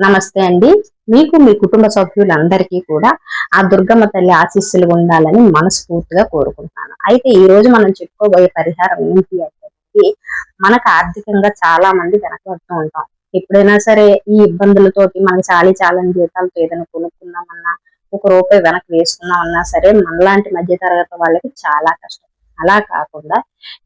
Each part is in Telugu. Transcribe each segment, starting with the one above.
నమస్తే అండి. మీకు మీ కుటుంబ సభ్యులందరికీ కూడా ఆ దుర్గమ్మ తల్లి ఆశీస్సులు ఉండాలని మనస్ఫూర్తిగా కోరుకుంటున్నాను. అయితే ఈ రోజు మనం చెప్పుకోబోయే పరిహారం ఏంటి అంటే మనకు ఆర్థికంగా చాలా మంది వెనకబడుతూ ఉంటాం. ఎప్పుడైనా సరే ఈ ఇబ్బందులతోటి మనకి చాలీ చాలని జీతాలతో ఏదైనా కొనుక్కుందామన్నా ఒక రూపాయి వెనక్కి వేసుకుందామన్నా సరే మనలాంటి మధ్య తరగతి వాళ్ళకి చాలా కష్టం. అలా కాకుండా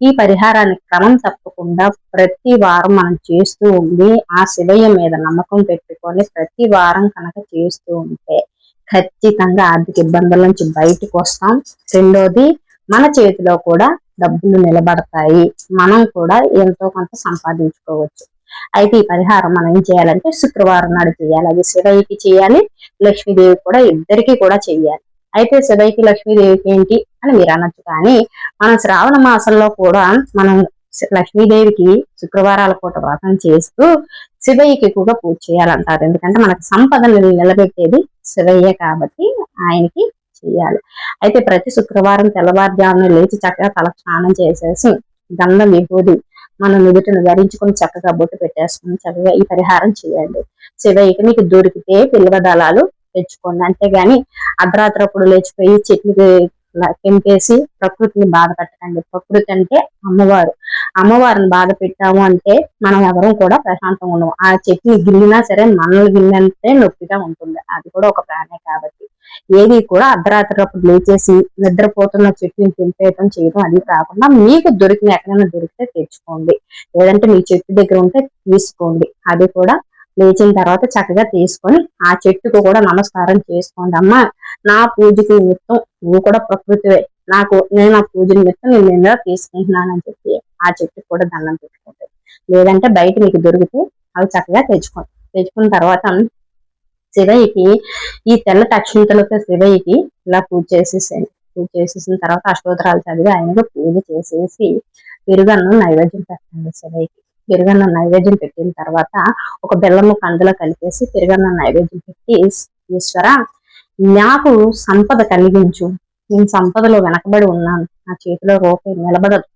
ఈ పరిహారాన్ని క్రమం తప్ప తప్పకుండా ప్రతి వారం మనం చేస్తూ ఉండి ఆ శివయ్య మీద నమ్మకం పెట్టుకొని ప్రతి వారం కనుక చేస్తూ ఉంటే ఖచ్చితంగా ఆర్థిక ఇబ్బందుల నుంచి బయటకు వస్తాం. రెండోది మన చేతిలో కూడా డబ్బులు నిలబడతాయి. మనం కూడా ఎంతో కొంత సంపాదించుకోవచ్చు. అయితే ఈ పరిహారం మనం ఏం చేయాలంటే శుక్రవారం నాడు చేయాలి. అది శివయ్యకి చేయాలి లక్ష్మీదేవి కూడా ఇద్దరికి కూడా చేయాలి అయితే శివయ్యకి లక్ష్మీదేవికి ఏంటి అని మీరు అనొచ్చు కానీ మనం శ్రావణ మాసంలో కూడా మనం లక్ష్మీదేవికి శుక్రవారాల పూట వ్రతం చేస్తూ శివయ్యకి ఎక్కువగా పూజ చేయాలంటారు. ఎందుకంటే మనకు సంపదను నిలబెట్టేది శివయ్య కాబట్టి ఆయనకి చేయాలి. అయితే ప్రతి శుక్రవారం తెల్లవారుజామున లేచి చక్కగా తల స్నానం చేసేసి గంధం విభూది మనం నుదుటిని ధరించుకుని చక్కగా బొట్టు పెట్టేసుకుని చక్కగా ఈ పరిహారం చేయండి. శివయ్యకి మీకు దొరికితే పిల్వ దళాలు తెచ్చుకోండి. అంతేగాని అర్ధరాత్రప్పుడు లేచిపోయి చెట్లకి తెంపేసి ప్రకృతిని బాధ పెట్టకండి. ప్రకృతి అంటే అమ్మవారు. అమ్మవారిని బాధ పెట్టాము అంటే మనం ఎవరూ కూడా ప్రశాంతంగా ఉండము. ఆ చెట్టుని గిల్లినా సరే మనల్ని గిల్లినంతే నొప్పిగా ఉంటుంది. అది కూడా ఒక ప్రాణే కాబట్టి. ఏది కూడా అర్ధరాత్రప్పుడు లేచేసి నిద్రపోతున్న చెట్టుని తెంపేయటం చేయడం అది కాకుండా మీకు దొరికిన ఎక్కడైనా దొరికితే తెచ్చుకోండి. లేదంటే మీ చెట్టు దగ్గర ఉంటే తీసుకోండి. అది కూడా లేచిన తర్వాత చక్కగా తీసుకొని ఆ చెట్టుకు కూడా నమస్కారం చేసుకోండి. అమ్మ నా పూజకి నిమిత్తం నువ్వు కూడా ప్రకృతివే. నాకు నేను ఆ పూజ నిమిత్తం నేను తీసుకుంటున్నాను తీసుకుంటున్నానని చెప్పి ఆ చెట్టుకు కూడా దండం పెట్టుకుంటుంది. లేదంటే బయట మీకు దొరికితే అవి చక్కగా తెచ్చుకోండి తెచ్చుకున్న తర్వాత శివయ్యకి ఈ తెల్ల తక్షిణతలతో శివయ్యకి ఇలా పూజ చేసేసాను పూజ చేసేసిన తర్వాత అష్టోత్తరాలు చదివి ఆయనకు పూజ చేసేసి పెరుగన్నం నైవేద్యం పెట్టండి శివయ్యకి. పెరుగన్న నైవేద్యం పెట్టిన తర్వాత ఒక బెల్లము కందులో కలిపేసి పెరుగన్న నైవేద్యం పెట్టి ఈశ్వర నాకు సంపద కలిగించు. నేను సంపదలో వెనకబడి ఉన్నాను. నా చేతిలో రూపాయి నిలబడదు.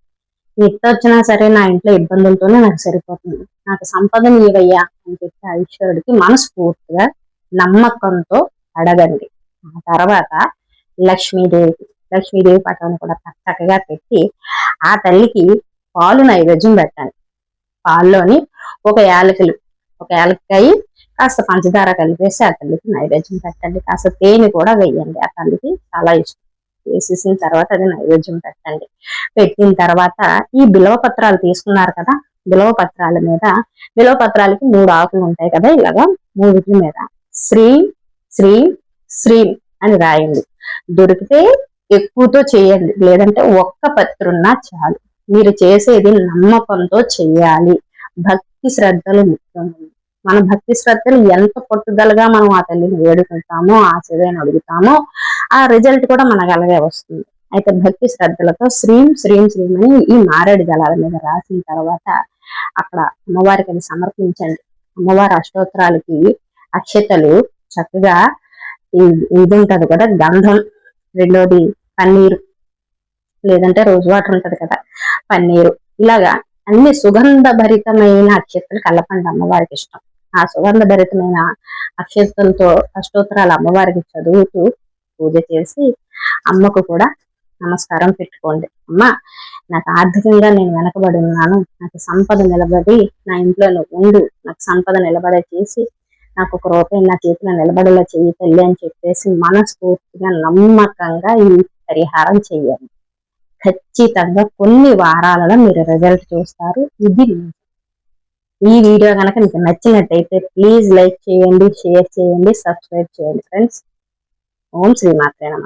ఎంత వచ్చినా సరే నా ఇంట్లో ఇబ్బందులతోనే నాకు సరిపోతుంది. నాకు సంపద ఇవయ్యా అని చెప్పి ఆ ఈశ్వరుడికి మనస్ఫూర్తిగా నమ్మకంతో అడగండి. ఆ తర్వాత లక్ష్మీదేవి లక్ష్మీదేవి పటాన్ని కూడా చక్కగా పెట్టి ఆ తల్లికి పాలు నైవేద్యం పెట్టండి. పాల్లోని ఒక యాలకులు ఒక యాలకాయ కాస్త పంచదార కలిపేసి ఆ తల్లికి నైవేద్యం పెట్టండి. కాస్త తేనె కూడా వేయండి. ఆ తల్లికి చాలా ఇష్టం. వేసేసిన తర్వాత అది నైవేద్యం పెట్టండి. పెట్టిన తర్వాత ఈ బిలవ పత్రాలు తీసుకున్నారు కదా బిలవ పత్రాల మీద బిలవ పత్రాలకి మూడు ఆకులు ఉంటాయి కదా ఇలాగా మూడిటి మీద. శ్రీ శ్రీ శ్రీ అని రాయండి. దొరికితే ఎక్కువతో చేయండి. లేదంటే ఒక్క పత్రున్నా చాలు. మీరు చేసేది నమ్మకంతో చేయాలి భక్తి శ్రద్ధలు ముఖ్యమైనవి మన భక్తి శ్రద్ధలు ఎంత పట్టుదలగా మనం ఆ తల్లిని వేడుకుంటామో ఆ శివని అడుగుతామో ఆ రిజల్ట్ కూడా మనకు అలాగే వస్తుంది. అయితే భక్తి శ్రద్ధలతో శ్రీం శ్రీం శ్రీం అని ఈ మారేడు జలాల మీద రాసిన తర్వాత అక్కడ అమ్మవారికి అది సమర్పించండి. అమ్మవారి అష్టోత్తరాలకి అక్షతలు చక్కగా ఇది ఉంటది కదా గంధం రెండోది పన్నీరు లేదంటే రోజు వాటర్ ఉంటది కదా. పన్నీరు. ఇలాగా అన్ని సుగంధ భరితమైన అక్షతలు కలపండి అమ్మవారికి ఇష్టం. ఆ సుగంధ భరితమైన అక్షతలతో అష్టోత్తరాలు అమ్మవారికి చదువుతూ పూజ చేసి అమ్మకు కూడా నమస్కారం పెట్టుకోండి. అమ్మ నాకు ఆర్థికంగా నేను వెనకబడి ఉన్నాను. నాకు సంపద నిలబడి నా ఇంట్లో ఉండు. నాకు సంపద నిలబడే చేసి నాకు ఒక రూపాయి నా చేతిలో నిలబడేలా చెయ్యి తల్లి అని చెప్పేసి మనస్ఫూర్తిగా నమ్మకంగా ఈ పరిహారం చెయ్యండి ఖచ్చితంగా కొన్ని వారాలలో మీరు రిజల్ట్ చూస్తారు. ఇది ఈ వీడియో కనుక మీకు నచ్చినట్టయితే ప్లీజ్ లైక్ చేయండి షేర్ చేయండి సబ్స్క్రైబ్ చేయండి ఫ్రెండ్స్ ఓం శ్రీమాత్రే నమ.